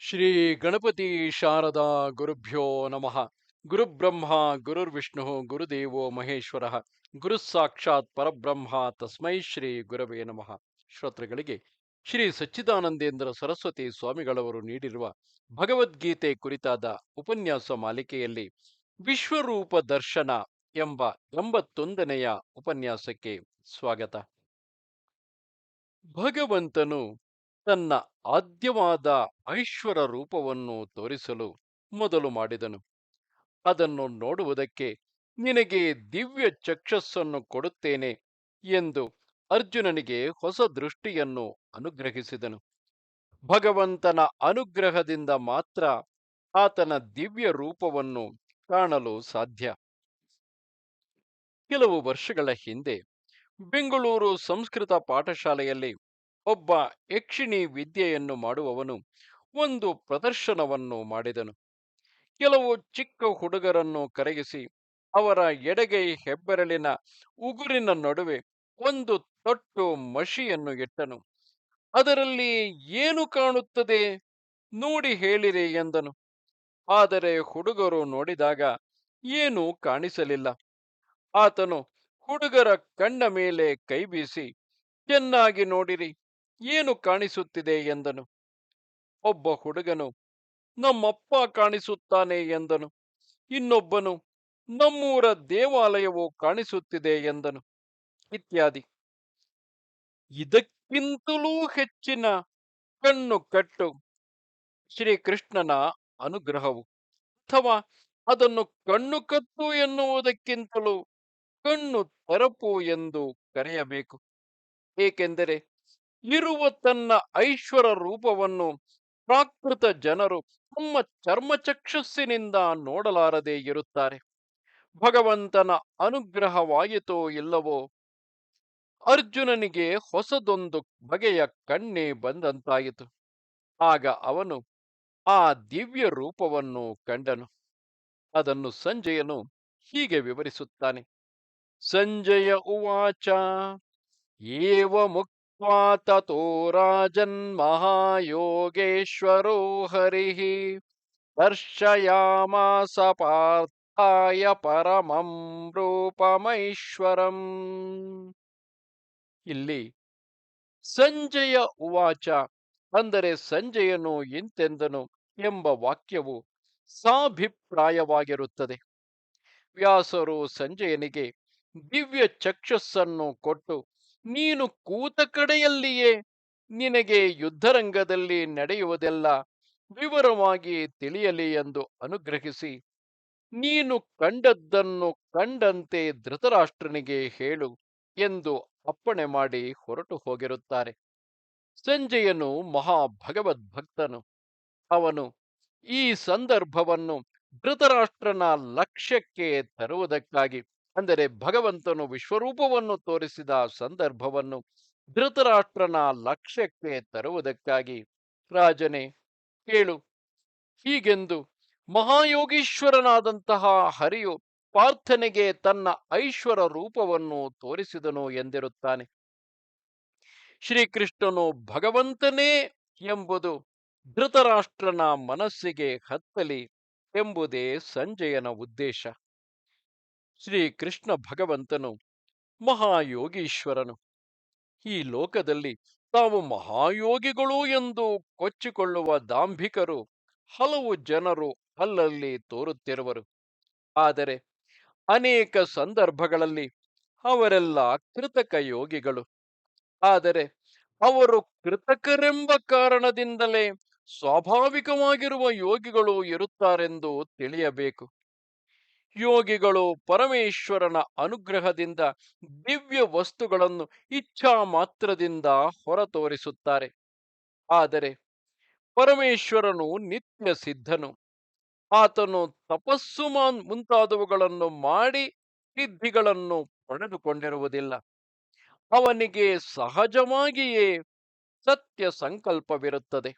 ಶ್ರೀ ಗಣಪತಿ ಶಾರದಾ ಗುರುಭ್ಯೋ ನಮಃ. ಗುರುಬ್ರಹ್ಮ, ಗುರುರ್ವಿಷ್ಣು, ಗುರುದೇವೋ ಮಹೇಶ್ವರ ಗುರು ಸಾಕ್ಷಾತ್ ಪರಬ್ರಹ್ಮ ತಸ್ಮೈ ಶ್ರೀ ಗುರವೇ ನಮಃ. ಶ್ರೋತೃಗಳಿಗೆ ಶ್ರೀ ಸಚ್ಚಿದಾನಂದೇಂದ್ರ ಸರಸ್ವತಿ ಸ್ವಾಮಿಗಳವರು ನೀಡಿರುವ ಭಗವದ್ಗೀತೆ ಕುರಿತಾದ ಉಪನ್ಯಾಸ ಮಾಲಿಕೆಯಲ್ಲಿ ವಿಶ್ವರೂಪ ದರ್ಶನ ಎಂಬ ಎಂಬತ್ತೊಂದನೆಯ ಉಪನ್ಯಾಸಕ್ಕೆ ಸ್ವಾಗತ. ಭಗವಂತನು ತನ್ನ ಆದ್ಯವಾದ ಐಶ್ವರ ರೂಪವನ್ನು ತೋರಿಸಲು ಮೊದಲು ಮಾಡಿದನು. ಅದನ್ನು ನೋಡುವುದಕ್ಕೆ ನಿನಗೆ ದಿವ್ಯ ಚಕ್ಷಸ್ಸನ್ನು ಕೊಡುತ್ತೇನೆ ಎಂದು ಅರ್ಜುನನಿಗೆ ಹೊಸ ದೃಷ್ಟಿಯನ್ನು ಅನುಗ್ರಹಿಸಿದನು. ಭಗವಂತನ ಅನುಗ್ರಹದಿಂದ ಮಾತ್ರ ಆತನ ದಿವ್ಯ ರೂಪವನ್ನು ಕಾಣಲು ಸಾಧ್ಯ. ಕೆಲವು ವರ್ಷಗಳ ಹಿಂದೆ ಬೆಂಗಳೂರು ಸಂಸ್ಕೃತ ಪಾಠಶಾಲೆಯಲ್ಲಿ ಒಬ್ಬ ಯಕ್ಷಿಣಿ ವಿದ್ಯೆಯನ್ನು ಮಾಡುವವನು ಒಂದು ಪ್ರದರ್ಶನವನ್ನು ಮಾಡಿದನು. ಕೆಲವು ಚಿಕ್ಕ ಹುಡುಗರನ್ನು ಕರಗಿಸಿ ಅವರ ಎಡಗೈ ಹೆಬ್ಬೆರಳಿನ ಉಗುರಿನ ನಡುವೆ ಒಂದು ತೊಟ್ಟು ಮಷಿಯನ್ನು ಇಟ್ಟನು. ಅದರಲ್ಲಿ ಏನು ಕಾಣುತ್ತದೆ? ನೋಡಿ ಹೇಳಿರಿ ಎಂದನು. ಆದರೆ ಹುಡುಗರು ನೋಡಿದಾಗ ಏನೂ ಕಾಣಿಸಲಿಲ್ಲ. ಆತನು ಹುಡುಗರ ಕಣ್ಣ ಮೇಲೆ ಕೈ ಬೀಸಿ, ಚೆನ್ನಾಗಿ ನೋಡಿರಿ. ಏನು ಕಾಣಿಸುತ್ತಿದೆ ಎಂದನು. ಒಬ್ಬ ಹುಡುಗನು, ನಮ್ಮಪ್ಪ ಕಾಣಿಸುತ್ತಾನೆ ಎಂದನು. ಇನ್ನೊಬ್ಬನು, ನಮ್ಮೂರ ದೇವಾಲಯವು ಕಾಣಿಸುತ್ತಿದೆ ಎಂದನು. ಇತ್ಯಾದಿ. ಇದಕ್ಕಿಂತಲೂ ಹೆಚ್ಚಿನ ಕಣ್ಣು ಕಟ್ಟು ಶ್ರೀಕೃಷ್ಣನ ಅನುಗ್ರಹವು. ಅಥವಾ ಅದನ್ನು ಕಣ್ಣು ಕತ್ತು ಎನ್ನುವುದಕ್ಕಿಂತಲೂ ಕಣ್ಣು ತರಪು ಎಂದು ಕರೆಯಬೇಕು. ಏಕೆಂದರೆ ಇರುವ ತನ್ನ ಐಶ್ವರ ರೂಪವನ್ನು ಪ್ರಾಕೃತ ಜನರು ತಮ್ಮ ಚರ್ಮಚಕ್ಷಸ್ಸಿನಿಂದ ನೋಡಲಾರದೆ ಇರುತ್ತಾರೆ. ಭಗವಂತನ ಅನುಗ್ರಹವಾಯಿತೋ ಇಲ್ಲವೋ? ಅರ್ಜುನನಿಗೆ ಹೊಸದೊಂದು ಬಗೆಯ ಕಣ್ಣೆ ಬಂದಂತಾಯಿತು. ಆಗ ಅವನು ಆ ದಿವ್ಯ ರೂಪವನ್ನು ಕಂಡನು. ಅದನ್ನು ಸಂಜಯನು ಹೀಗೆ ವಿವರಿಸುತ್ತಾನೆ. ಸಂಜಯ ಉವಾಚ ಏವ ರಾಜನ್ ಮಹಾಯೋಗೇಶ್ವರೋ ಹರಿಃ ದರ್ಶಯಾಮಾಸ ಪಾರ್ಥಾಯ ಪರಮಂ ರೂಪಮೈಶ್ವರಂ ಇಲ್ಲಿ ಸಂಜಯ ಉವಾಚ, ಅಂದರೆ ಸಂಜಯನು ಇಂತೆಂದನು ಎಂಬ ವಾಕ್ಯವು ಸಾಭಿಪ್ರಾಯವಾಗಿರುತ್ತದೆ. ವ್ಯಾಸರು ಸಂಜಯನಿಗೆ ದಿವ್ಯ ಚಕ್ಷಸ್ಸನ್ನು ಕೊಟ್ಟು ನೀನು ಕೂತ ಕಡೆಯಲ್ಲಿಯೇ ನಿನಗೆ ಯುದ್ಧರಂಗದಲ್ಲಿ ನಡೆಯುವುದೆಲ್ಲ ವಿವರವಾಗಿ ತಿಳಿಯಲಿ ಎಂದು ಅನುಗ್ರಹಿಸಿ, ನೀನು ಕಂಡದ್ದನ್ನು ಕಂಡಂತೆ ಧೃತರಾಷ್ಟ್ರನಿಗೆ ಹೇಳು ಎಂದು ಅಪ್ಪಣೆ ಮಾಡಿ ಹೊರಟು ಹೋಗಿರುತ್ತಾರೆ. ಸಂಜಯನು ಮಹಾ ಭಗವದ್ಭಕ್ತನು ಅವನು ಈ ಸಂದರ್ಭವನ್ನು ಧೃತರಾಷ್ಟ್ರನ ಲಕ್ಷ್ಯಕ್ಕೆ ತರುವುದಕ್ಕಾಗಿ ಅಂದರೆ ಭಗವಂತನು ವಿಶ್ವರೂಪವನ್ನು ತೋರಿಸಿದ ಸಂದರ್ಭವನ್ನು ಧೃತರಾಷ್ಟ್ರನ ಲಕ್ಷ್ಯಕ್ಕೆ ತರುವುದಕ್ಕಾಗಿ ರಾಜನೇ ಕೇಳು. ಹೀಗೆಂದು ಮಹಾಯೋಗೀಶ್ವರನಾದಂತಹ ಹರಿಯು ಪ್ರಾರ್ಥನೆಗೆ ತನ್ನ ಐಶ್ವರ ರೂಪವನ್ನು ತೋರಿಸಿದನು ಎಂದಿರುತ್ತಾನೆ. ಶ್ರೀಕೃಷ್ಣನು ಭಗವಂತನೇ ಎಂಬುದು ಧೃತರಾಷ್ಟ್ರನ ಮನಸ್ಸಿಗೆ ಹತ್ತಲಿ ಎಂಬುದೇ ಸಂಜಯನ ಉದ್ದೇಶ. ಶ್ರೀಕೃಷ್ಣ ಭಗವಂತನು ಮಹಾಯೋಗೀಶ್ವರನು. ಈ ಲೋಕದಲ್ಲಿ ತಾವು ಮಹಾಯೋಗಿಗಳು ಎಂದು ಕೊಚ್ಚಿಕೊಳ್ಳುವ ದಾಂಭಿಕರು ಹಲವು ಜನರು ಅಲ್ಲಲ್ಲಿ ತೋರುತ್ತಿರುವರು. ಆದರೆ ಅನೇಕ ಸಂದರ್ಭಗಳಲ್ಲಿ ಅವರೆಲ್ಲ ಕೃತಕ ಯೋಗಿಗಳು. ಆದರೆ ಅವರು ಕೃತಕರೆಂಬ ಕಾರಣದಿಂದಲೇ ಸ್ವಾಭಾವಿಕವಾಗಿರುವ ಯೋಗಿಗಳು ಇರುತ್ತಾರೆಂದು ತಿಳಿಯಬೇಕು. ಯೋಗಿಗಳು ಪರಮೇಶ್ವರನ ಅನುಗ್ರಹದಿಂದ ದಿವ್ಯ ವಸ್ತುಗಳನ್ನು ಇಚ್ಛಾ ಮಾತ್ರದಿಂದ ಹೊರತೋರಿಸುತ್ತಾರೆ. ಆದರೆ ಪರಮೇಶ್ವರನು ನಿತ್ಯ ಸಿದ್ಧನು. ಆತನು ತಪಸ್ಸು ಮುಂತಾದವುಗಳನ್ನು ಮಾಡಿ ಸಿದ್ಧಿಗಳನ್ನು ಪಡೆದುಕೊಂಡಿರುವುದಿಲ್ಲ. ಅವನಿಗೆ ಸಹಜವಾಗಿಯೇ ಸತ್ಯ ಸಂಕಲ್ಪವಿರುತ್ತದೆ.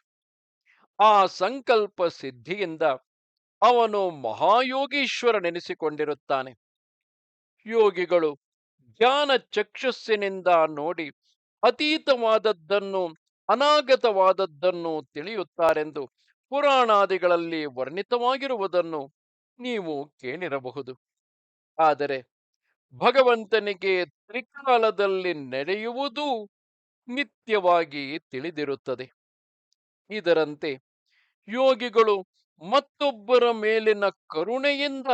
ಆ ಸಂಕಲ್ಪ ಸಿದ್ಧಿಯಿಂದ ಅವನು ಮಹಾಯೋಗೀಶ್ವರನೆನಿಸಿಕೊಂಡಿರುತ್ತಾನೆ. ಯೋಗಿಗಳು ಜ್ಞಾನ ಚಕ್ಷಸ್ಸಿನಿಂದ ನೋಡಿ ಅತೀತವಾದದ್ದನ್ನು, ಅನಾಗತವಾದದ್ದನ್ನು ತಿಳಿಯುತ್ತಾರೆಂದು ಪುರಾಣಾದಿಗಳಲ್ಲಿ ವರ್ಣಿತವಾಗಿರುವುದನ್ನು ನೀವು ಕೇಳಿರಬಹುದು. ಆದರೆ ಭಗವಂತನಿಗೆ ತ್ರಿಕಾಲದಲ್ಲಿ ನಡೆಯುವುದೂ ನಿತ್ಯವಾಗಿ ತಿಳಿದಿರುತ್ತದೆ. ಇದರಂತೆ ಯೋಗಿಗಳು ಮತ್ತೊಬ್ಬರ ಮೇಲಿನ ಕರುಣೆಯಿಂದ,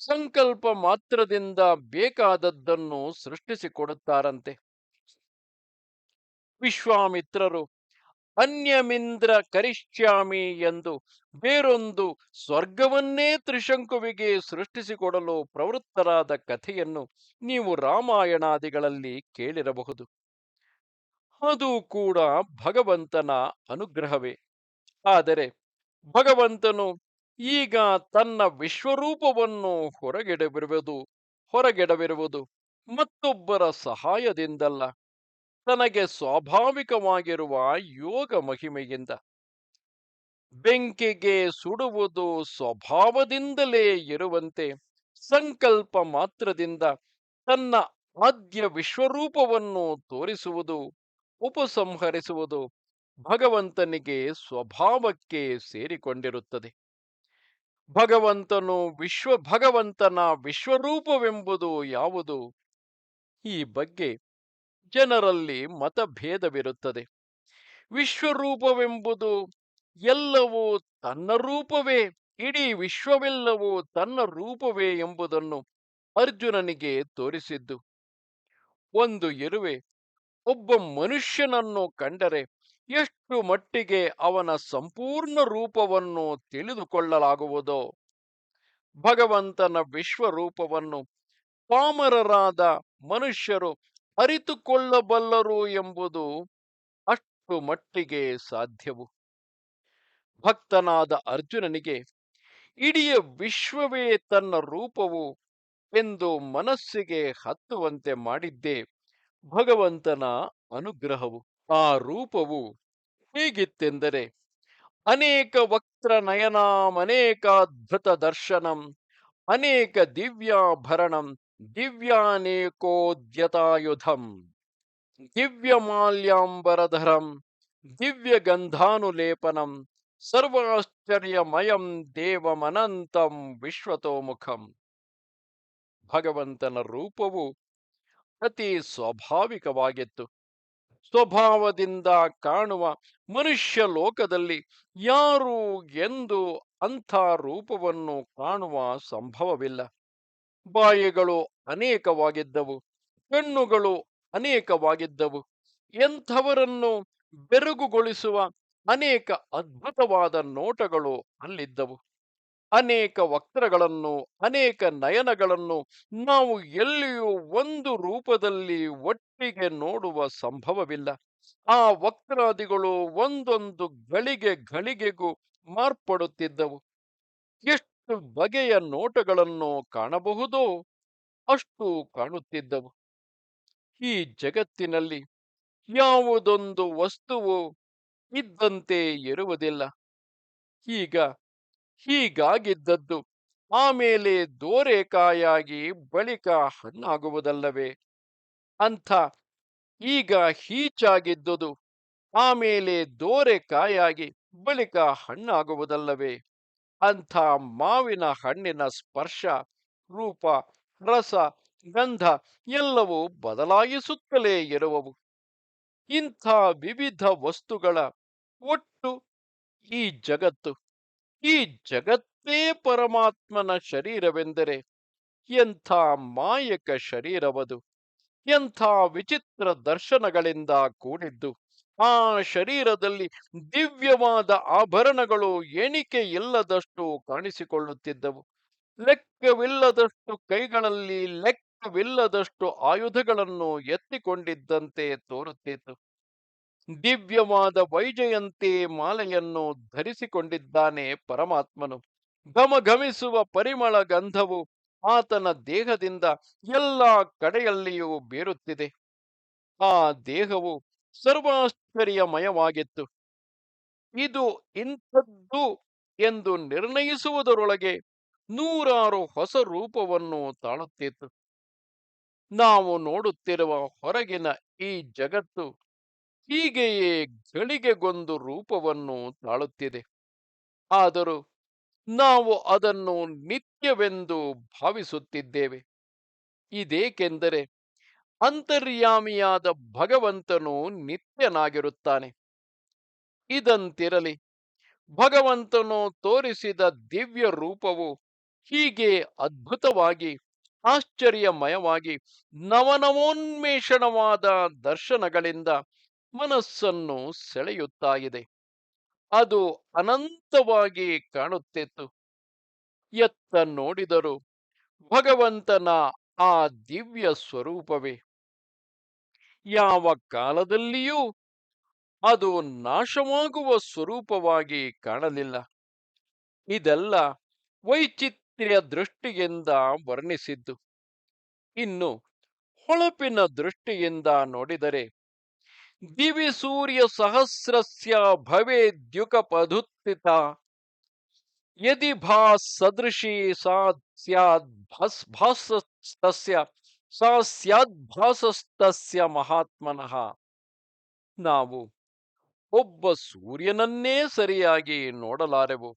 ಸಂಕಲ್ಪ ಮಾತ್ರದಿಂದ ಬೇಕಾದದ್ದನ್ನು ಸೃಷ್ಟಿಸಿಕೊಡುತ್ತಾರಂತೆ. ವಿಶ್ವಾಮಿತ್ರರು, ಅನ್ಯಮಿಂದ್ರ ಕರಿಷ್ಯಾಮಿ ಎಂದು ಬೇರೊಂದು ಸ್ವರ್ಗವನ್ನೇ ತ್ರಿಶಂಕುವಿಗೆ ಸೃಷ್ಟಿಸಿಕೊಡಲು ಪ್ರವೃತ್ತರಾದ ಕಥೆಯನ್ನು ನೀವು ರಾಮಾಯಣಾದಿಗಳಲ್ಲಿ ಕೇಳಿರಬಹುದು. ಅದು ಕೂಡ ಭಗವಂತನ ಅನುಗ್ರಹವೇ. ಆದರೆ ಭಗವಂತನು ಈಗ ತನ್ನ ವಿಶ್ವರೂಪವನ್ನು ಹೊರಗೆಡವಿರುವುದು ಹೊರಗೆಡವಿರುವುದು ಮತ್ತೊಬ್ಬರ ಸಹಾಯದಿಂದಲ್ಲ. ತನಗೆ ಸ್ವಾಭಾವಿಕವಾಗಿರುವ ಯೋಗ ಮಹಿಮೆಯಿಂದ. ಬೆಂಕಿಗೆ ಸುಡುವುದು ಸ್ವಭಾವದಿಂದಲೇ ಇರುವಂತೆ ಸಂಕಲ್ಪ ಮಾತ್ರದಿಂದ ತನ್ನ ಆದ್ಯ ವಿಶ್ವರೂಪವನ್ನು ತೋರಿಸುವುದು, ಉಪಸಂಹರಿಸುವುದು ಭಗವಂತನಿಗೆ ಸ್ವಭಾವಕ್ಕೆ ಸೇರಿಕೊಂಡಿರುತ್ತದೆ. ಭಗವಂತನು ವಿಶ್ವ, ಭಗವಂತನ ವಿಶ್ವರೂಪವೆಂಬುದು ಯಾವುದು? ಈ ಬಗ್ಗೆ ಜನರಲ್ಲಿ ಮತಭೇದವಿರುತ್ತದೆ. ವಿಶ್ವರೂಪವೆಂಬುದು ಎಲ್ಲವೂ ತನ್ನ ರೂಪವೇ, ಇಡೀ ವಿಶ್ವವೆಲ್ಲವೂ ತನ್ನ ರೂಪವೇ ಎಂಬುದನ್ನು ಅರ್ಜುನನಿಗೆ ತೋರಿಸಿದ್ದು. ಒಂದು ಇರುವೆ ಒಬ್ಬ ಮನುಷ್ಯನನ್ನು ಕಂಡರೆ ಎಷ್ಟು ಮಟ್ಟಿಗೆ ಅವನ ಸಂಪೂರ್ಣ ರೂಪವನ್ನು ತಿಳಿದುಕೊಳ್ಳಲಾಗುವುದೋ, ಭಗವಂತನ ವಿಶ್ವರೂಪವನ್ನು ಪಾಮರರಾದ ಮನುಷ್ಯರು ಅರಿತುಕೊಳ್ಳಬಲ್ಲರು ಎಂಬುದು ಅಷ್ಟು ಮಟ್ಟಿಗೆ ಸಾಧ್ಯವು. ಭಕ್ತನಾದ ಅರ್ಜುನನಿಗೆ ಇಡಿಯ ವಿಶ್ವವೇ ತನ್ನ ರೂಪವು ಎಂದು ಮನಸ್ಸಿಗೆ ಹತ್ತುವಂತೆ ಮಾಡಿದ್ದೇ ಭಗವಂತನ ಅನುಗ್ರಹವು. ಆ ರೂಪವು ಹೀಗಿತ್ತೆಂದರೆ ಅನೇಕ ವಕ್ರ ನಯನಾಂ ಅನೇಕಾದ್ಭುತ ದರ್ಶನಂ, ಅನೇಕ ದಿವ್ಯಾಭರಣಂ, ದಿವ್ಯಾನೇಕೋದ್ಯತಾಯುಧಂ, ದಿವ್ಯಮಾಲ್ಯಾಂಬರಧರಂ, ದಿವ್ಯಗಂಧಾನುಲೇಪನಂ, ಸರ್ವಾಶ್ಚರ್ಯಮಯಂ ದೇವಮನಂತಂ ವಿಶ್ವತೋಮುಖಂ. ಭಗವಂತನ ರೂಪವು ಅತಿ ಸ್ವಾಭಾವಿಕವಾಗಿತ್ತು. ಸ್ವಭಾವದಿಂದ ಕಾಣುವ ಮನುಷ್ಯ ಲೋಕದಲ್ಲಿ ಯಾರು ಎಂದು ಅಂಥ ರೂಪವನ್ನು ಕಾಣುವ ಸಂಭವವಿಲ್ಲ. ಬಾಯಿಗಳು ಅನೇಕವಾಗಿದ್ದವು, ಕಣ್ಣುಗಳು ಅನೇಕವಾಗಿದ್ದವು, ಎಂಥವರನ್ನು ಬೆರಗುಗೊಳಿಸುವ ಅನೇಕ ಅದ್ಭುತವಾದ ನೋಟಗಳು ಅಲ್ಲಿದ್ದವು. ಅನೇಕ ವಕ್ರಗಳನ್ನು, ಅನೇಕ ನಯನಗಳನ್ನು ನಾವು ಎಲ್ಲಿಯೂ ಒಂದು ರೂಪದಲ್ಲಿ ಒಟ್ಟಿಗೆ ನೋಡುವ ಸಂಭವವಿಲ್ಲ. ಆ ವಕ್ರಾದಿಗಳು ಒಂದೊಂದು ಗಳಿಗೆ ಗಳಿಗೆಗೂ ಮಾರ್ಪಡುತ್ತಿದ್ದವು. ಎಷ್ಟು ಬಗೆಯ ನೋಟಗಳನ್ನು ಕಾಣಬಹುದೋ ಅಷ್ಟು ಕಾಣುತ್ತಿದ್ದವು. ಈ ಜಗತ್ತಿನಲ್ಲಿ ಯಾವುದೊಂದು ವಸ್ತುವು ಇದ್ದಂತೆ ಇರುವುದಿಲ್ಲ. ಈಗ ಹೀಗಾಗಿದ್ದದ್ದು ಆಮೇಲೆ ದೋರೆಕಾಯಾಗಿ ಬಳಿಕ ಹಣ್ಣಾಗುವುದಲ್ಲವೇ? ಅಂಥ. ಈಗ ಹೀಚಾಗಿದ್ದುದು. ಆಮೇಲೆ ದೋರೆಕಾಯಾಗಿ ಬಳಿಕ ಹಣ್ಣಾಗುವುದಲ್ಲವೇ? ಅಂಥ ಮಾವಿನ ಹಣ್ಣಿನ ಸ್ಪರ್ಶ, ರೂಪ, ರಸ, ಗಂಧ ಎಲ್ಲವೂ ಬದಲಾಯಿಸುತ್ತಲೇ ಇರುವವು. ಇಂಥ ವಿವಿಧ ವಸ್ತುಗಳ ಒಟ್ಟು ಈ ಜಗತ್ತು ಈ ಜಗತ್ತೇ ಪರಮಾತ್ಮನ ಶರೀರವೆಂದರೆ ಎಂಥ ಮಾಯಕ ಶರೀರವದು, ಎಂಥ ವಿಚಿತ್ರ ದರ್ಶನಗಳಿಂದ ಕೂಡಿದ್ದು, ಆ ಶರೀರದಲ್ಲಿ ದಿವ್ಯವಾದ ಆಭರಣಗಳು ಎಣಿಕೆ ಇಲ್ಲದಷ್ಟು ಕಾಣಿಸಿಕೊಳ್ಳುತ್ತಿದ್ದವು. ಲೆಕ್ಕವಿಲ್ಲದಷ್ಟು ಕೈಗಳಲ್ಲಿ ಲೆಕ್ಕವಿಲ್ಲದಷ್ಟು ಆಯುಧಗಳನ್ನು ಎತ್ತಿಕೊಂಡಿದ್ದಂತೆ ತೋರುತ್ತಿತ್ತು. ದಿವ್ಯವಾದ ವೈಜಯಂತಿ ಮಾಲೆಯನ್ನು ಧರಿಸಿಕೊಂಡಿದ್ದಾನೆ ಪರಮಾತ್ಮನು. ಘಮಘಮಿಸುವ ಪರಿಮಳ ಗಂಧವು ಆತನ ದೇಹದಿಂದ ಎಲ್ಲ ಕಡೆಯಲ್ಲಿಯೂ ಬೀರುತ್ತಿದೆ. ಆ ದೇಹವು ಸರ್ವಾಶ್ಚರ್ಯಮಯವಾಗಿತ್ತು. ಇದು ಇಂಥದ್ದು ಎಂದು ನಿರ್ಣಯಿಸುವುದರೊಳಗೆ ನೂರಾರು ಹೊಸ ರೂಪವನ್ನು ತಾಳುತ್ತಿತ್ತು. ನಾವು ನೋಡುತ್ತಿರುವ ಹೊರಗಿನ ಈ ಜಗತ್ತು ಹೀಗೆಯೇ ಗಳಿಗೆಗೊಂದು ರೂಪವನ್ನು ತಾಳುತ್ತಿದೆ. ಆದರೂ ನಾವು ಅದನ್ನು ನಿತ್ಯವೆಂದು ಭಾವಿಸುತ್ತಿದ್ದೇವೆ. ಇದೇಕೆಂದರೆ ಅಂತರ್ಯಾಮಿಯಾದ ಭಗವಂತನು ನಿತ್ಯನಾಗಿರುತ್ತಾನೆ. ಇದಂತಿರಲಿ, ಭಗವಂತನು ತೋರಿಸಿದ ದಿವ್ಯ ರೂಪವು ಹೀಗೆ ಅದ್ಭುತವಾಗಿ, ಆಶ್ಚರ್ಯಮಯವಾಗಿ, ನವನವೋನ್ಮೇಷಣವಾದ ದರ್ಶನಗಳಿಂದ ಮನಸ್ಸನ್ನು ಸೆಳೆಯುತ್ತಾ ಇದೆ ಅದು ಅನಂತವಾಗಿ ಕಾಣುತ್ತಿತ್ತು. ಎತ್ತ ನೋಡಿದರು ಭಗವಂತನ ಆ ದಿವ್ಯ ಸ್ವರೂಪವೇ. ಯಾವ ಕಾಲದಲ್ಲಿಯೂ ಅದು ನಾಶವಾಗುವ ಸ್ವರೂಪವಾಗಿ ಕಾಣಲಿಲ್ಲ. ಇದೆಲ್ಲ ವೈಚಿತ್ರ್ಯ ದೃಷ್ಟಿಯಿಂದ ವರ್ಣಿಸಿದ್ದು. ಇನ್ನು ಹೊಳಪಿನ ದೃಷ್ಟಿಯಿಂದ ನೋಡಿದರೆ ದಿವಿ ಸೂರ್ಯ ಸಹಸ್ರಸ್ಯ ಭವೇದ್ಯುಕ ಪದುತ್ಥಿತ ಯದಿ ಭಾಸ್ ಸದೃಶಿ ಸಾ ಸ್ಯಾದ್ ಸಾ ಸ್ಯಾದ್ ಮಹಾತ್ಮನಃ. ನಾವು ಒಬ್ಬ ಸೂರ್ಯನನ್ನೇ ಸರಿಯಾಗಿ ನೋಡಲಾರೆವು.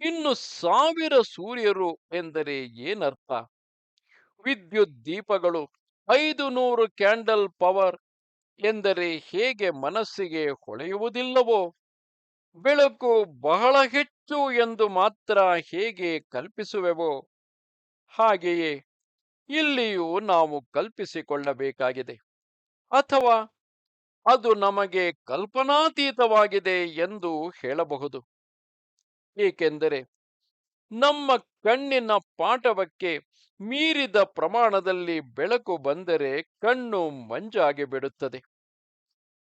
ಇನ್ನು ಸಾವಿರ ಸೂರ್ಯರು ಎಂದರೆ ಏನರ್ಥ? ವಿದ್ಯುತ್ ದೀಪಗಳು, ಐದು ನೂರು ಕ್ಯಾಂಡಲ್ ಪವರ್ ಎಂದರೆ ಹೇಗೆ ಮನಸ್ಸಿಗೆ ಹೊಳೆಯುವುದಿಲ್ಲವೋ? ಬೆಳಕು ಬಹಳ ಹೆಚ್ಚು ಎಂದು ಮಾತ್ರ ಹೇಗೆ ಕಲ್ಪಿಸುವೆವೋ? ಹಾಗೆಯೇ ಇಲ್ಲಿಯೂ ನಾವು ಕಲ್ಪಿಸಿಕೊಳ್ಳಬೇಕಾಗಿದೆ. ಅಥವಾ ಅದು ನಮಗೆ ಕಲ್ಪನಾತೀತವಾಗಿದೆ ಎಂದು ಹೇಳಬಹುದು. ಏಕೆಂದರೆ ನಮ್ಮ ಕಣ್ಣಿನ ಪಾಠವಕ್ಕೆ ಮೀರಿದ ಪ್ರಮಾಣದಲ್ಲಿ ಬೆಳಕು ಬಂದರೆ ಕಣ್ಣು ಮಂಜಾಗಿ ಬಿಡುತ್ತದೆ.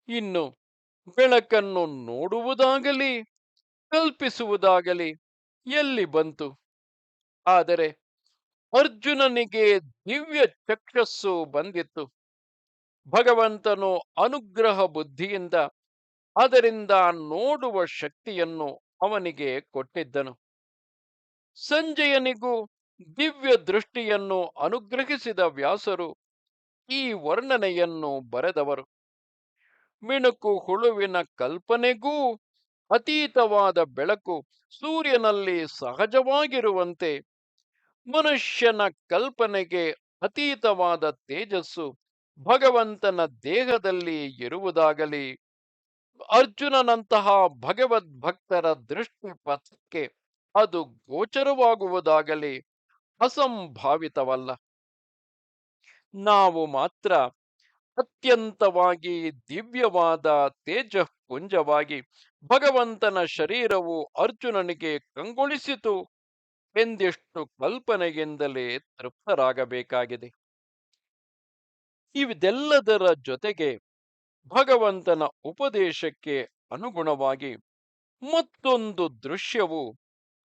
ಇನ್ನು ಬೆಳಕನ್ನು ನೋಡುವುದಾಗಲಿ, ಕಲ್ಪಿಸುವುದಾಗಲಿ ಎಲ್ಲಿ ಬಂತು? ಆದರೆ ಅರ್ಜುನನಿಗೆ ದಿವ್ಯ ಚಕ್ಷಸ್ಸು ಬಂದಿತ್ತು. ಭಗವಂತನು ಅನುಗ್ರಹ ಬುದ್ಧಿಯಿಂದ ಅದರಿಂದ ನೋಡುವ ಶಕ್ತಿಯನ್ನು ಅವನಿಗೆ ಕೊಟ್ಟಿದ್ದನು. ಸಂಜಯನಿಗೂ ದಿವ್ಯ ದೃಷ್ಟಿಯನ್ನು ಅನುಗ್ರಹಿಸಿದ ವ್ಯಾಸರು ಈ ವರ್ಣನೆಯನ್ನು ಬರೆದವರು. ಮಿಣುಕು ಹುಳುವಿನ ಕಲ್ಪನೆಗೂ ಅತೀತವಾದ ಬೆಳಕು ಸೂರ್ಯನಲ್ಲಿ ಸಹಜವಾಗಿರುವಂತೆ ಮನುಷ್ಯನ ಕಲ್ಪನೆಗೆ ಅತೀತವಾದ ತೇಜಸ್ಸು ಭಗವಂತನ ದೇಹದಲ್ಲಿ ಇರುವುದಾಗಲಿ. ಅರ್ಜುನನಂತಹ ಭಗವದ್ಭಕ್ತರ ದೃಷ್ಟಿ ಪಥಕ್ಕೆ ಅದು ಗೋಚರವಾಗುವುದಾಗಲಿ. ಅಸಂಭಾವಿತವಲ್ಲ. ನಾವು ಮಾತ್ರ ಅತ್ಯಂತವಾಗಿ ದಿವ್ಯವಾದ ತೇಜಃಪುಂಜವಾಗಿ ಭಗವಂತನ ಶರೀರವು ಅರ್ಜುನನಿಗೆ ಕಂಗೊಳಿಸಿತು ಎಂದೆಷ್ಟು ಕಲ್ಪನೆಯಿಂದಲೇ ತೃಪ್ತರಾಗಬೇಕಾಗಿದೆ. ಇವೆಲ್ಲದರ ಜೊತೆಗೆ ಭಗವಂತನ ಉಪದೇಶಕ್ಕೆ ಅನುಗುಣವಾಗಿ ಮತ್ತೊಂದು ದೃಶ್ಯವು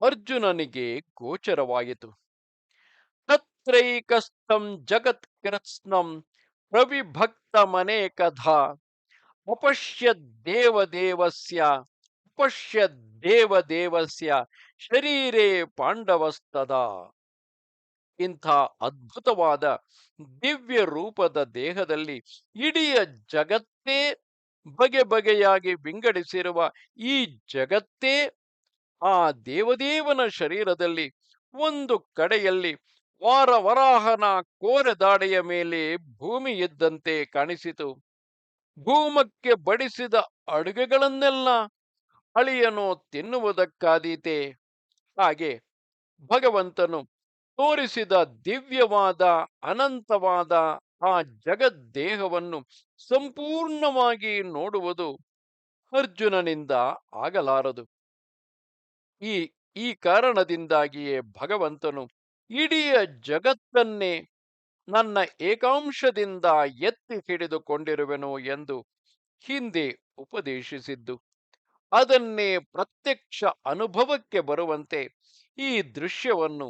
ಅರ್ಜುನನಿಗೆ ಗೋಚರವಾಯಿತು. ತತ್ರೈಕಸ್ಥಂ ಜಗತ್ಕೃತ್ಸ್ನಂ ಪ್ರವಿಭಕ್ತಮನೇಕಧಾ ದೇವ ದೇವಸ್ಯ ಶರೀರೇ ಪಾಂಡವಸ್ತದ ಇಂಥ ಅದ್ಭುತವಾದ ದಿವ್ಯ ರೂಪದ ದೇಹದಲ್ಲಿ ಇಡೀ ಜಗತ್ತೇ ಬಗೆ ಬಗೆಯಾಗಿ ವಿಂಗಡಿಸಿರುವ ಈ ಜಗತ್ತೇ ಆ ದೇವದೇವನ ಶರೀರದಲ್ಲಿ ಒಂದು ಕಡೆಯಲ್ಲಿ ವಾರ ವರಾಹನ ಕೋರೆದಾಡೆಯ ಮೇಲೆ ಭೂಮಿ ಇದ್ದಂತೆ ಕಾಣಿಸಿತು. ಭೂಮಕ್ಕೆ ಬಡಿಸಿದ ಅಡುಗೆಗಳನ್ನೆಲ್ಲ ಅಳಿಯನು ತಿನ್ನುವುದಕ್ಕಾದೀತೆ. ಹಾಗೆ ಭಗವಂತನು ತೋರಿಸಿದ ದಿವ್ಯವಾದ, ಅನಂತವಾದ ಆ ಜಗದ್ದೇಹವನ್ನು ಸಂಪೂರ್ಣವಾಗಿ ನೋಡುವುದು ಅರ್ಜುನನಿಂದ ಆಗಲಾರದು. ಈ ಈ ಕಾರಣದಿಂದಾಗಿಯೇ ಭಗವಂತನು ಇಡೀ ಜಗತ್ತನ್ನೇ ನನ್ನ ಏಕಾಂಶದಿಂದ ಎತ್ತಿ ಹಿಡಿದುಕೊಂಡಿರುವೆನು ಎಂದು ಹಿಂದೆ ಉಪದೇಶಿಸಿದ್ದು. ಅದನ್ನೇ ಪ್ರತ್ಯಕ್ಷ ಅನುಭವಕ್ಕೆ ಬರುವಂತೆ ಈ ದೃಶ್ಯವನ್ನು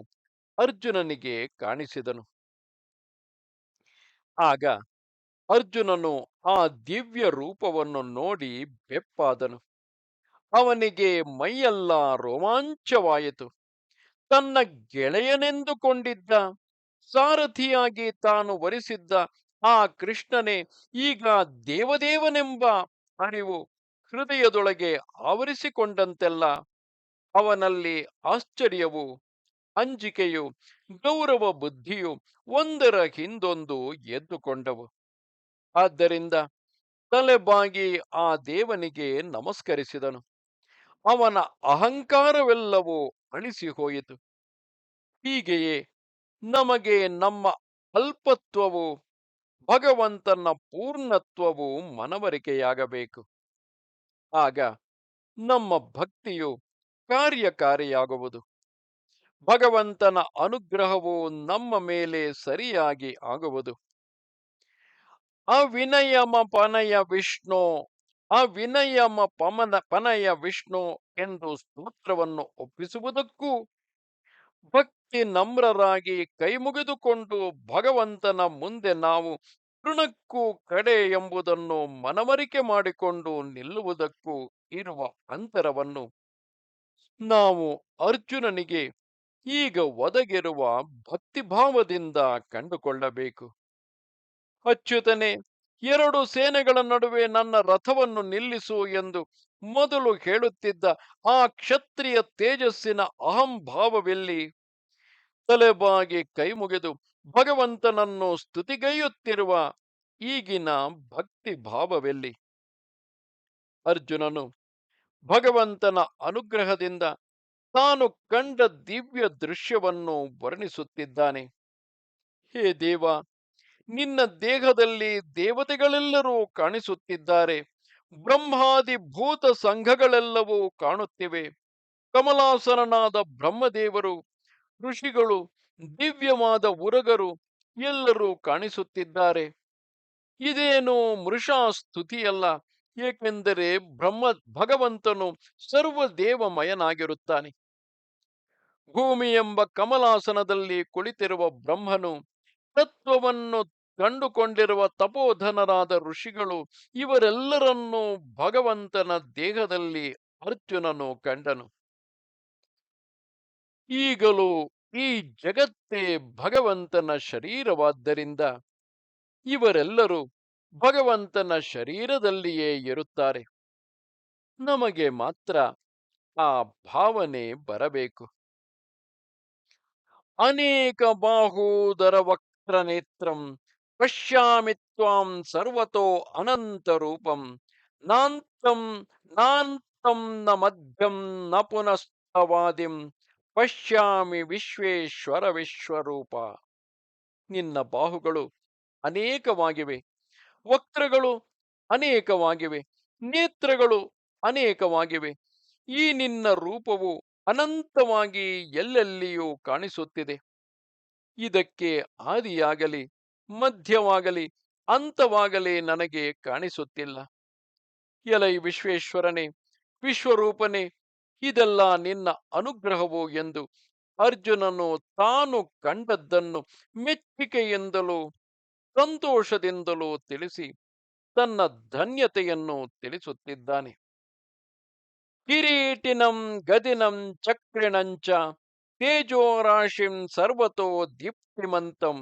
ಅರ್ಜುನನಿಗೆ ಕಾಣಿಸಿದನು. ಆಗ ಅರ್ಜುನನು ಆ ದಿವ್ಯ ರೂಪವನ್ನು ನೋಡಿ ಬೆಪ್ಪಾದನು. ಅವನಿಗೆ ಮೈಯೆಲ್ಲ ರೋಮಾಂಚವಾಯಿತು. ತನ್ನ ಗೆಳೆಯನೆಂದುಕೊಂಡಿದ್ದ, ಸಾರಥಿಯಾಗಿ ತಾನು ವರಿಸಿದ್ದ ಆ ಕೃಷ್ಣನೇ ಈಗ ದೇವದೇವನೆಂಬ ಅರಿವು ಹೃದಯದೊಳಗೆ ಆವರಿಸಿಕೊಂಡಂತೆಲ್ಲ ಅವನಲ್ಲಿ ಆಶ್ಚರ್ಯವು, ಅಂಜಿಕೆಯು, ಗೌರವ ಬುದ್ಧಿಯು ಒಂದರ ಹಿಂದೊಂದು ಎದ್ದುಕೊಂಡವು. ಆದ್ದರಿಂದ ತಲೆಬಾಗಿ ಆ ದೇವನಿಗೆ ನಮಸ್ಕರಿಸಿದನು. ಅವನ ಅಹಂಕಾರವೆಲ್ಲವೂ ಅಳಿಸಿ ಹೋಯಿತು. ಹೀಗೆಯೇ ನಮಗೆ ನಮ್ಮ ಅಲ್ಪತ್ವವು, ಭಗವಂತನ ಪೂರ್ಣತ್ವವು ಮನವರಿಕೆಯಾಗಬೇಕು. ಆಗ ನಮ್ಮ ಭಕ್ತಿಯು ಕಾರ್ಯಕಾರಿಯಾಗುವುದು. ಭಗವಂತನ ಅನುಗ್ರಹವು ನಮ್ಮ ಮೇಲೆ ಸರಿಯಾಗಿ ಆಗುವುದು. ಅವಿನಯಮ ಪನಯ ವಿಷ್ಣು ಅವಿನಯಮ ಪಮನ ಪನಯ ವಿಷ್ಣು ಎಂದು ಸ್ತೋತ್ರವನ್ನು ಒಪ್ಪಿಸುವುದಕ್ಕೂ, ಭಕ್ತಿ ನಮ್ರರಾಗಿ ಕೈಮುಗಿದುಕೊಂಡು ಭಗವಂತನ ಮುಂದೆ ನಾವು ತೃಣಕ್ಕೂ ಕಡೆ ಎಂಬುದನ್ನು ಮನವರಿಕೆ ಮಾಡಿಕೊಂಡು ನಿಲ್ಲುವುದಕ್ಕೂ ಇರುವ ಅಂತರವನ್ನು ನಾವು ಅರ್ಜುನನಿಗೆ ಈಗ ಒದಗಿರುವ ಭಕ್ತಿಭಾವದಿಂದ ಕಂಡುಕೊಳ್ಳಬೇಕು. ಅಚ್ಯುತನೆ ಎರಡು ಸೇನೆಗಳ ನಡುವೆ ನನ್ನ ರಥವನ್ನು ನಿಲ್ಲಿಸು ಎಂದು ಮೊದಲು ಹೇಳುತ್ತಿದ್ದ ಆ ಕ್ಷತ್ರಿಯ ತೇಜಸ್ಸಿನ ಅಹಂಭಾವವೆಲ್ಲಿ ತಲೆಬಾಗಿ ಕೈಮುಗಿದು ಭಗವಂತನನ್ನು ಸ್ತುತಿಗೈಯುತ್ತಿರುವ ಈಗಿನ ಭಕ್ತಿ ಭಾವವೆಲ್ಲಿ ಅರ್ಜುನನು ಭಗವಂತನ ಅನುಗ್ರಹದಿಂದ ತಾನು ಕಂಡ ದಿವ್ಯ ದೃಶ್ಯವನ್ನು ವರ್ಣಿಸುತ್ತಿದ್ದಾನೆ. ಹೇ ದೇವ ನಿನ್ನ ದೇಹದಲ್ಲಿ ದೇವತೆಗಳೆಲ್ಲರೂ ಕಾಣಿಸುತ್ತಿದ್ದಾರೆ. ಬ್ರಹ್ಮಾದಿ ಭೂತ ಸಂಘಗಳೆಲ್ಲವೂ ಕಾಣುತ್ತಿವೆ. ಕಮಲಾಸನನಾದ ಬ್ರಹ್ಮದೇವರು, ಋಷಿಗಳು, ದಿವ್ಯವಾದ ಉರಗರು ಎಲ್ಲರೂ ಕಾಣಿಸುತ್ತಿದ್ದಾರೆ. ಇದೇನು ಮೃಷಾ ಸ್ತುತಿಯಲ್ಲ, ಏಕೆಂದರೆ ಬ್ರಹ್ಮ ಭಗವಂತನು ಸರ್ವದೇವಮಯನಾಗಿರುತ್ತಾನೆ. ಭೂಮಿ ಎಂಬ ಕಮಲಾಸನದಲ್ಲಿ ಕುಳಿತಿರುವ ಬ್ರಹ್ಮನು ತತ್ವವನ್ನು ಕಂಡುಕೊಂಡಿರುವ ತಪೋಧನರಾದ ಋಷಿಗಳು, ಇವರೆಲ್ಲರನ್ನೂ ಭಗವಂತನ ದೇಹದಲ್ಲಿ ಅರ್ಜುನನು ಕಂಡನು. ಈಗಲೂ ಈ ಜಗತ್ತೇ ಭಗವಂತನ ಶರೀರವಾದ್ದರಿಂದ ಇವರೆಲ್ಲರೂ ಭಗವಂತನ ಶರೀರದಲ್ಲಿಯೇ ಇರುತ್ತಾರೆ. ನಮಗೆ ಮಾತ್ರ ಆ ಭಾವನೆ ಬರಬೇಕು. ಅನೇಕ ಬಾಹೂದರ ನೇತ್ರಂ ಪಶ್ಯಾಮಿ ತ್ವಾಂ ಸರ್ವತೋ ಅನಂತ ರೂಪಂ ನಾಂತಂ ನಾಂತಂ ನ ಮಧ್ಯಂ ನ ಪುನಸ್ತವಾದಿಂ ಪಶ್ಯಾಮಿ ವಿಶ್ವೇಶ್ವರ ವಿಶ್ವರೂಪ. ನಿನ್ನ ಬಾಹುಗಳು ಅನೇಕವಾಗಿವೆ. ವಕ್ರಗಳು ಅನೇಕವಾಗಿವೆ. ನೇತ್ರಗಳು ಅನೇಕವಾಗಿವೆ. ಈ ನಿನ್ನ ರೂಪವು ಅನಂತವಾಗಿ ಎಲ್ಲೆಲ್ಲಿಯೂ ಕಾಣಿಸುತ್ತಿದೆ. ಇದಕ್ಕೆ ಆದಿಯಾಗಲಿ ಮಧ್ಯವಾಗಲಿ, ಅಂತವಾಗಲಿ ನನಗೆ ಕಾಣಿಸುತ್ತಿಲ್ಲ. ಎಲೈ ವಿಶ್ವೇಶ್ವರನೇ, ವಿಶ್ವರೂಪನೇ, ಇದೆಲ್ಲ ನಿನ್ನ ಅನುಗ್ರಹವು ಎಂದು ಅರ್ಜುನನು ತಾನು ಕಂಡದ್ದನ್ನು ಮೆಚ್ಚುಗೆಯಿಂದಲೂ ಸಂತೋಷದಿಂದಲೂ ತಿಳಿಸಿ, ತನ್ನ ಧನ್ಯತೆಯನ್ನು ತಿಳಿಸುತ್ತಿದ್ದಾನೆ. ಕಿರೀಟಿನಂ ಗದಿನಂ ಚಕ್ರಿಣಂಚ ತೇಜೋರಾಶಿಂ ಸರ್ವತೋ ದೀಪ್ತಿಮಂತಂ,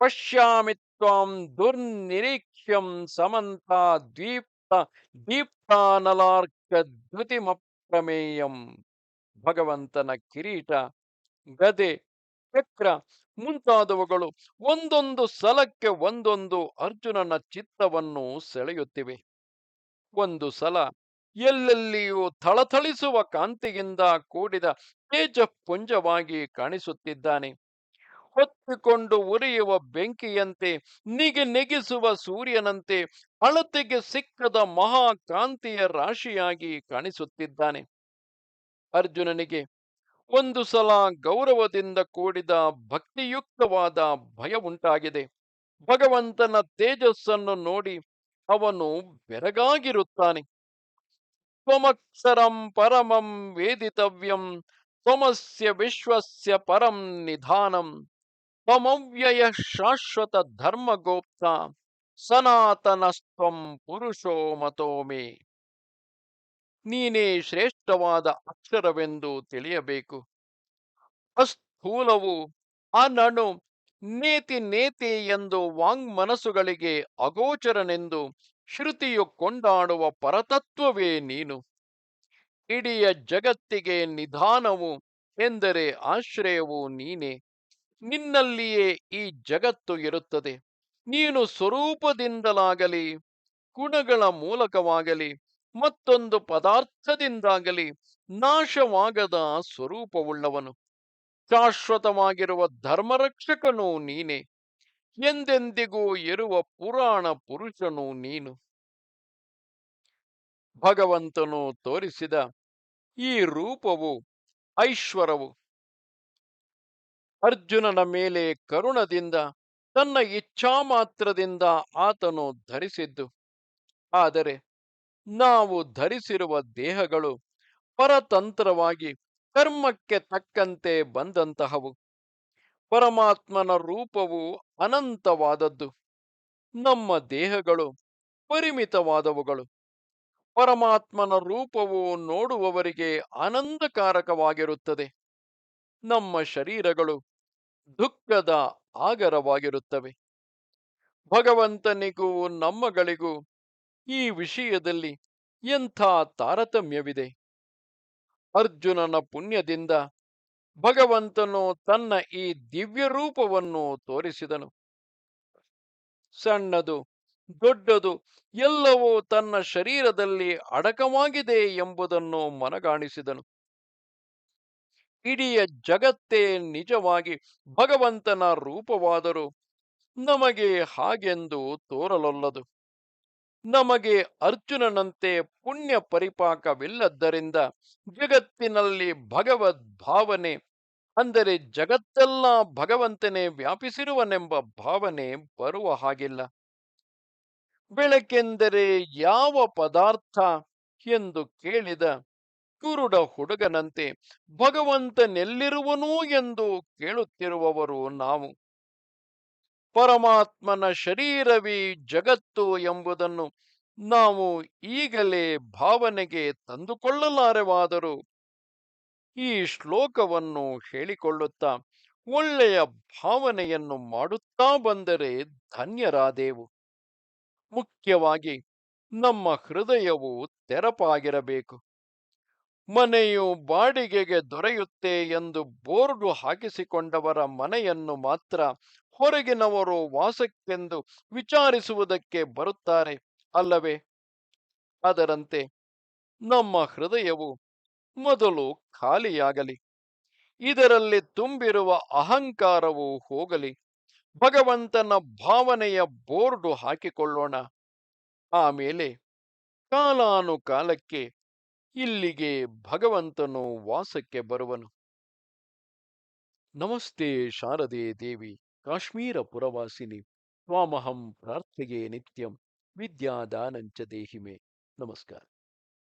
ಪಶ್ಯಾಮಿ ತ್ವಾಂ ದುರ್ನಿರೀಕ್ಷ್ಯಂ ಸಮಂತ ದೀಪ್ತ, ದೀಪ್ತಾನಲಾರ್ಕ ದ್ಯುತಿಮಪ್ರಮೇಯಂ. ಭಗವಂತನ ಕಿರೀಟ, ಗದೆ, ಚಕ್ರ ಮುಂತಾದವುಗಳು ಒಂದೊಂದು ಸಲಕ್ಕೆ ಒಂದೊಂದು ಅರ್ಜುನನ ಚಿತ್ತವನ್ನು ಸೆಳೆಯುತ್ತಿವೆ. ಒಂದು ಸಲ ಎಲ್ಲೆಲ್ಲಿಯೂ ಥಳಥಳಿಸುವ ಕಾಂತಿಯಿಂದ ಕೂಡಿದ ತೇಜಪುಂಜವಾಗಿ ಕಾಣಿಸುತ್ತಿದ್ದಾನೆ. ಹೊತ್ತಿಕೊಂಡು ಉರಿಯುವ ಬೆಂಕಿಯಂತೆ, ನಿಗೆ ನೆಗಿಸುವ ಸೂರ್ಯನಂತೆ ಅಳತೆಗೆ ಸಿಕ್ಕದ ಮಹಾಕಾಂತಿಯ ರಾಶಿಯಾಗಿ ಕಾಣಿಸುತ್ತಿದ್ದಾನೆ. ಅರ್ಜುನನಿಗೆ ಒಂದು ಸಲ ಗೌರವದಿಂದ ಕೂಡಿದ ಭಕ್ತಿಯುಕ್ತವಾದ ಭಯ ಉಂಟಾಗಿದೆ. ಭಗವಂತನ ತೇಜಸ್ಸನ್ನು ನೋಡಿ ಅವನು ಬೆರಗಾಗಿರುತ್ತಾನೆ. ತ್ವಮಕ್ಷರಂ ಪರಮಂ ವೇದಿತವ್ಯಂ ತ್ವಮಸ್ಯ ವಿಶ್ವಸ್ಯ ಪರಂ ನಿಧಾನಂ ತ್ವಮವ್ಯಯ ಶಾಶ್ವತ ಧರ್ಮಗೋಪ್ತ ಸನಾತನಸ್ತ್ವಂ ಪುರುಷೋ ಮತೋ ಮೇ ನೀನೇ ಶ್ರೇಷ್ಠವಾದ ಅಕ್ಷರವೆಂದು ತಿಳಿಯಬೇಕು। ಅಸ್ಥೂಲವು ಆ ನಣು ನೇತಿ ನೇತಿ ಎಂದು ವಾಂಗ್ಮನಸ್ಸುಗಳಿಗೆ ಅಗೋಚರನೆಂದು ಶ್ರುತಿಯು ಕೊಂಡಾಡುವ ಪರತತ್ವವೇ ನೀನು. ಇಡಿಯ ಜಗತ್ತಿಗೆ ನಿಧಾನವು ಎಂದರೆ ಆಶ್ರಯವು ನೀನೆ. ನಿನ್ನಲ್ಲಿಯೇ ಈ ಜಗತ್ತು ಇರುತ್ತದೆ. ನೀನು ಸ್ವರೂಪದಿಂದಲಾಗಲಿ, ಗುಣಗಳ ಮೂಲಕವಾಗಲಿ, ಮತ್ತೊಂದು ಪದಾರ್ಥದಿಂದಾಗಲಿ ನಾಶವಾಗದ ಸ್ವರೂಪವುಳ್ಳವನು. ಶಾಶ್ವತವಾಗಿರುವ ಧರ್ಮರಕ್ಷಕನು ನೀನೆ. ಎಂದೆಂದಿಗೂ ಇರುವ ಪುರಾಣ ಪುರುಷನು ನೀನು. ಭಗವಂತನು ತೋರಿಸಿದ ಈ ರೂಪವು ಐಶ್ವರವು. ಅರ್ಜುನನ ಮೇಲೆ ಕರುಣದಿಂದ, ತನ್ನ ಇಚ್ಛಾ ಮಾತ್ರದಿಂದ ಆತನು ಧರಿಸಿದ್ದು. ಆದರೆ ನಾವು ಧರಿಸಿರುವ ದೇಹಗಳು ಪರತಂತ್ರವಾಗಿ ಕರ್ಮಕ್ಕೆ ತಕ್ಕಂತೆ ಬಂದಂತಹವು. ಪರಮಾತ್ಮನ ರೂಪವು ಅನಂತವಾದದ್ದು. ನಮ್ಮ ದೇಹಗಳು ಪರಿಮಿತವಾದವುಗಳು. ಪರಮಾತ್ಮನ ರೂಪವು ನೋಡುವವರಿಗೆ ಆನಂದಕಾರಕವಾಗಿರುತ್ತದೆ. ನಮ್ಮ ಶರೀರಗಳು ದುಃಖದ ಆಗರವಾಗಿರುತ್ತವೆ. ಭಗವಂತನಿಗೂ ನಮ್ಮಗಳಿಗೂ ಈ ವಿಷಯದಲ್ಲಿ ಎಂಥ ತಾರತಮ್ಯವಿದೆ. ಅರ್ಜುನನ ಪುಣ್ಯದಿಂದ ಭಗವಂತನು ತನ್ನ ಈ ದಿವ್ಯ ರೂಪವನ್ನು ತೋರಿಸಿದನು. ಸಣ್ಣದು, ದೊಡ್ಡದು ಎಲ್ಲವೂ ತನ್ನ ಶರೀರದಲ್ಲಿ ಅಡಕವಾಗಿದೆ ಎಂಬುದನ್ನು ಮನಗಾಣಿಸಿದನು. ಇಡೀ ಜಗತ್ತೇ ನಿಜವಾಗಿ ಭಗವಂತನ ರೂಪವಾದರೂ ನಮಗೆ ಹಾಗೆಂದು ತೋರಲೊಲ್ಲದು. ನಮಗೆ ಅರ್ಜುನನಂತೆ ಪುಣ್ಯ ಪರಿಪಾಕವಿಲ್ಲದ್ದರಿಂದ ಜಗತ್ತಿನಲ್ಲಿ ಭಗವದ್ ಭಾವನೆ ಅಂದರೆ ಜಗತ್ತೆಲ್ಲ ಭಗವಂತನೇ ವ್ಯಾಪಿಸಿರುವನೆಂಬ ಭಾವನೆ ಬರುವ ಹಾಗಿಲ್ಲ. ಬೆಳಕೆಂದರೆ ಯಾವ ಪದಾರ್ಥ ಎಂದು ಕೇಳಿದ ಕುರುಡ ಹುಡುಗನಂತೆ ಭಗವಂತನೆಲ್ಲಿರುವನು ಎಂದು ಕೇಳುತ್ತಿರುವವರು ನಾವು. ಪರಮಾತ್ಮನ ಶರೀರವೇ ಜಗತ್ತು ಎಂಬುದನ್ನು ನಾವು ಈಗಲೇ ಭಾವನೆಗೆ ತಂದುಕೊಳ್ಳಲಾರೆವಾದರೂ ಈ ಶ್ಲೋಕವನ್ನು ಹೇಳಿಕೊಳ್ಳುತ್ತಾ ಒಳ್ಳೆಯ ಭಾವನೆಯನ್ನು ಮಾಡುತ್ತಾ ಬಂದರೆ ಧನ್ಯರಾದೇವು. ಮುಖ್ಯವಾಗಿ ನಮ್ಮ ಹೃದಯವು ತೆರಪಾಗಿರಬೇಕು. ಮನೆಯು ಬಾಡಿಗೆಗೆ ದೊರೆಯುತ್ತೆ ಎಂದು ಬೋರ್ಡು ಹಾಕಿಸಿಕೊಂಡವರ ಮನೆಯನ್ನು ಮಾತ್ರ ಹೊರಗಿನವರು ವಾಸಕ್ಕೆಂದು ವಿಚಾರಿಸುವುದಕ್ಕೆ ಬರುತ್ತಾರೆ, ಅಲ್ಲವೇ? ಅದರಂತೆ ನಮ್ಮ ಹೃದಯವು ಮೊದಲು ಖಾಲಿಯಾಗಲಿ. ಇದರಲ್ಲಿ ತುಂಬಿರುವ ಅಹಂಕಾರವು ಹೋಗಲಿ. ಭಗವಂತನ ಭಾವನೆಯ ಬೋರ್ಡು ಹಾಕಿಕೊಳ್ಳೋಣ. ಆಮೇಲೆ ಕಾಲಾನುಕಾಲಕ್ಕೆ ಇಲ್ಲಿಗೆ ಭಗವಂತನು ವಾಸಕ್ಕೆ ಬರುವನು. ನಮಸ್ತೆ ಶಾರದೆ ದೇವಿ, ಕಾಶ್ಮೀರ ಪುರವಾಸಿನಿ. ತ್ವಾಮಹಂ ಪ್ರಾರ್ಥೆಗೆ ನಿತ್ಯಂ. ವಿದ್ಯಾದಾನಂಚ ದೇಹಿಮೆ. ನಮಸ್ಕಾರ.